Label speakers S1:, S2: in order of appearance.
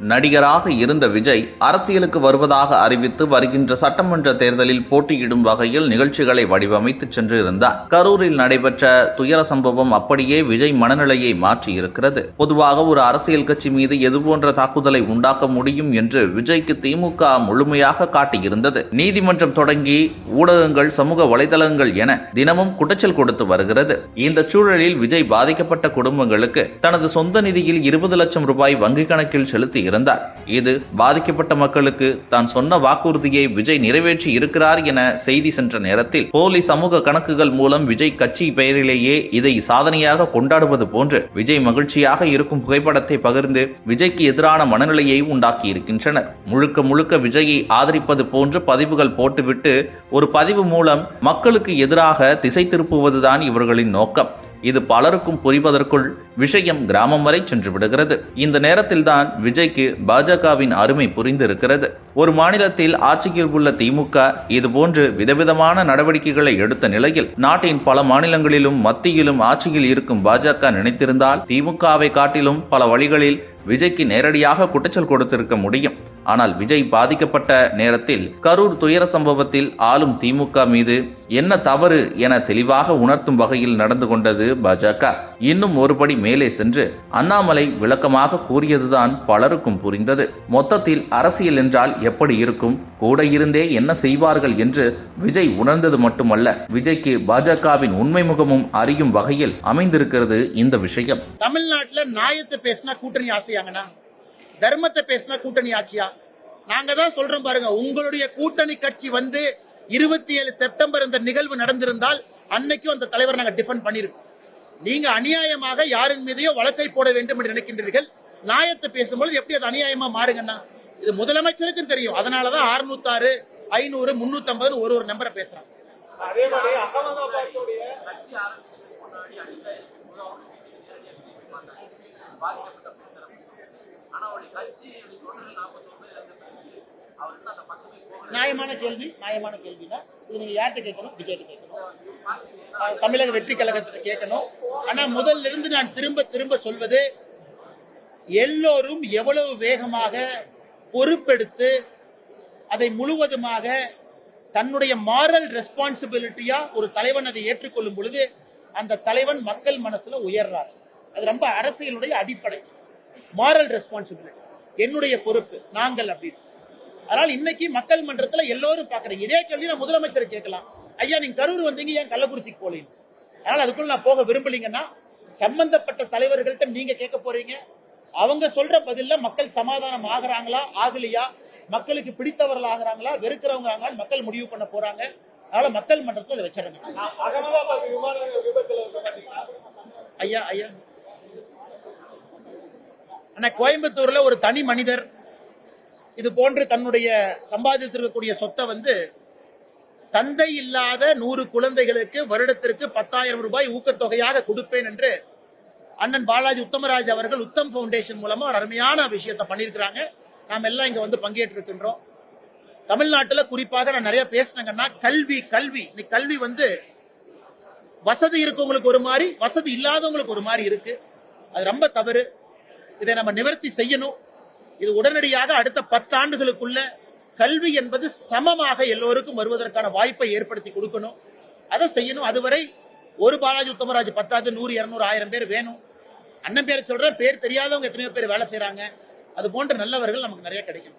S1: நடிகராக இருந்த விஜய் அரசியலுக்கு வருவதாக அறிவித்து வருகின்ற சட்டமன்ற தேர்தலில் போட்டியிடும் வகையில் நிகழ்ச்சிகளை வடிவமைத்து சென்றிருந்தார். கரூரில் நடைபெற்ற துயர சம்பவம் அப்படியே விஜய் மனநிலையை மாற்றி இருக்கிறது பொதுவாக ஒரு அரசியல் கட்சி மீது எதுபோன்ற தாக்குதலை உண்டாக்க முடியும் என்று விஜய்க்கு திமுக முழுமையாக காட்டியிருந்தது. நீதிமன்றம் தொடங்கி ஊடகங்கள் சமூக வலைதளங்கள் என தினமும் குடைச்சல் கொடுத்து வருகிறது. இந்த சூழலில் விஜய் பாதிக்கப்பட்ட குடும்பங்களுக்கு தனது சொந்த நிதியில் இருபது லட்சம் ரூபாய் வங்கிக் கணக்கில் செலுத்தி இருந்தார். இது பாதிக்கப்பட்ட மக்களுக்கு தான் சொன்ன வாக்குறுதியை விஜய் நிறைவேற்றி இருக்கிறார் என செய்தி சென்ற நேரத்தில் போலி சமூக கணக்குகள் மூலம் விஜய் கட்சி பெயரிலேயே இதை சாதனையாக கொண்டாடுவது போன்று விஜய் மகிழ்ச்சியாக இருக்கும் புகைப்படத்தை பகிர்ந்து விஜய்க்கு எதிரான மனநிலையை உண்டாக்கி இருக்கின்றனர் முழுக்க முழுக்க விஜயை ஆதரிப்பது போன்று பதிவுகள் போட்டுவிட்டு ஒரு பதிவு மூலம் மக்களுக்கு எதிராக திசை திருப்புவதுதான் இவர்களின் நோக்கம். இது பலருக்கும் புரிவதற்குள் விஷயம் கிராமம் வரை சென்று விடுகிறது. இந்த நேரத்தில்தான் விஜய்க்கு பாஜகவின் அருமை புரிந்திருக்கிறது. ஒரு மாநிலத்தில் ஆட்சியில் உள்ள திமுக இதுபோன்று விதவிதமான நடவடிக்கைகளை எடுத்த நிலையில் நாட்டின் பல மாநிலங்களிலும் மத்தியிலும் ஆட்சியில் இருக்கும் பாஜக நினைத்திருந்தால் திமுகவை காட்டிலும் பல வழிகளில் விஜய்க்கு நேரடியாக குற்றச்சல் கொடுத்திருக்க முடியும். ஆனால் விஜய் பாதிக்கப்பட்ட நேரத்தில் கரூர் துயர சம்பவத்தில் ஆளும் திமுக மீது என்ன தவறு என தெளிவாக உணர்த்தும் வகையில் நடந்து கொண்டது பாஜக. இன்னும் ஒருபடி மேலே சென்று அண்ணாமலை விளக்கமாக கூறியதுதான் பலருக்கும் புரிந்தது. மொத்தத்தில் அரசியல் என்றால் எப்படி இருக்கும்? கூட இருந்தே என்ன செய்வார்கள் என்று விஜய் உணர்ந்தது மட்டுமல்ல. விஜய்க்கு பாஜகவின் உண்மை முகமும் அறியும் வகையில் அமைந்திருக்கிறது இந்த விஷயம்.
S2: தமிழ்நாட்டில் நியாயத்தை பேசினா கூட்டணி ஆசையாங்கன்னா தர்மத்தை பேசினா கூட்டணி ஆட்சியா? நாங்க தான் சொல்றோம் பாருங்க உங்களுடைய கூட்டணி கட்சி வந்து இருபத்தி ஏழு செப்டம்பர் இந்த நிகழ்வு நடந்திருந்தால் அன்னைக்கும் அந்த தலைவர் நாங்க டிஃபெண்ட் பண்ணிருக்கோம். நீங்க அநியாயமாக யாரின் மீதையோ வழக்கை போட வேண்டும் என்று நினைக்கின்றீர்கள். நியாயத்தை பேசும்போது எப்படி அது அநியாயமா மாறுங்கண்ணா இது முதலமைச்சருக்கும் தெரியும். அதனாலதான் அறுநூத்தாறு ஐநூறு முன்னூத்தி ஐம்பது ஒரு ஒரு நம்பரை பேசுறாங்க.
S3: அதே
S2: நியாயமான கேள்வி நியாயமான கேள்வினா இது நீங்க யார்கிட்ட கேட்கணும்? விஜய்கிட்ட கேட்கணும். தமிழக வெற்றி கழகத்துல கேட்கணும். ஆனா முதல்ல இருந்து நான் திரும்ப திரும்ப சொல்வது எல்லோரும் எவ்வளவு வேகமாக பொறுப்பெடுத்து அதை முழுவதுமாக தன்னுடைய மாரல் ரெஸ்பான்சிபிலிட்டியா ஒரு தலைவன் அதை ஏற்றுக்கொள்ளும் பொழுது அந்த தலைவன் மக்கள் மனசுல உயர்றார். அது ரொம்ப அரசியலுடைய அடிப்படை. மாரல் ரெஸ்பான்சிபிலிட்டி என்னுடைய பொறுப்பு நாங்கள் அப்படின்னு அதனால இன்னைக்கு மக்கள் மன்றத்துல எல்லோரும் பாக்குறீங்க இதே கேள்வி நான் முதலமைச்சரை கேட்கலாம். ஐயா நீங்க கரூர் வந்தீங்க ஏன் கள்ளக்குறிச்சிக்கு போலீங்க அதனால அதுக்குள்ள நான் போக விரும்பலீங்கன்னா சம்பந்தப்பட்ட தலைவர்கள்ட்ட நீங்க கேட்க போறீங்க. அவங்க சொல்ற பதில்ல மக்கள் சமாதானம் ஆகுறாங்களா ஆகலையா? மக்களுக்கு பிடித்தவர்கள் ஆகுறாங்களா வெறுக்கிறவங்க மக்கள் முடிவு பண்ண போறாங்க. அதனால மக்கள் மன்றத்துல அதை வச்சிடணும். ஐயா ஐயா. ஆனா கோயம்புத்தூர்ல ஒரு தனி மனிதர். இது போன்று தன்னுடைய சம்பாதித்திருக்கக்கூடிய சொத்தை வந்து தந்தை இல்லாத நூறு குழந்தைகளுக்கு வருடத்திற்கு பத்தாயிரம் ரூபாய் ஊக்கத்தொகையாக கொடுப்பேன் என்று அண்ணன் பாலாஜி உத்தமராஜ் அவர்கள் உத்தம் ஃபவுண்டேஷன் மூலமா ஒரு அருமையான விஷயத்தை பண்ணியிருக்கிறாங்க. நாம் எல்லாம் இங்க வந்து பங்கேற்று இருக்கின்றோம் தமிழ்நாட்டுல குறிப்பாக நான் நிறைய பேசினேங்கன்னா கல்வி கல்வி. இன்னைக்கு கல்வி வந்து வசதி இருக்கவங்களுக்கு ஒரு மாதிரி வசதி இல்லாதவங்களுக்கு ஒரு மாதிரி இருக்கு. அது ரொம்ப தவறு. இதை நம்ம நிவர்த்தி செய்யணும். இது உடனடியாக அடுத்த பத்தாண்டுகளுக்குள்ள கல்வி என்பது சமமாக எல்லோருக்கும் வருவதற்கான வாய்ப்பை ஏற்படுத்தி கொடுக்கணும். அதை செய்யணும். அதுவரை ஒரு பாலாஜி உத்தமராஜ் பத்தாவது நூறு இரநூறு ஆயிரம் பேர் வேணும். அண்ணன் பேர் சொல்றேன். பேர் தெரியாதவங்க எத்தனையோ பேர் வேலை செய்யறாங்க அது போன்ற நல்லவர்கள் நமக்கு நிறைய கிடைக்கும்.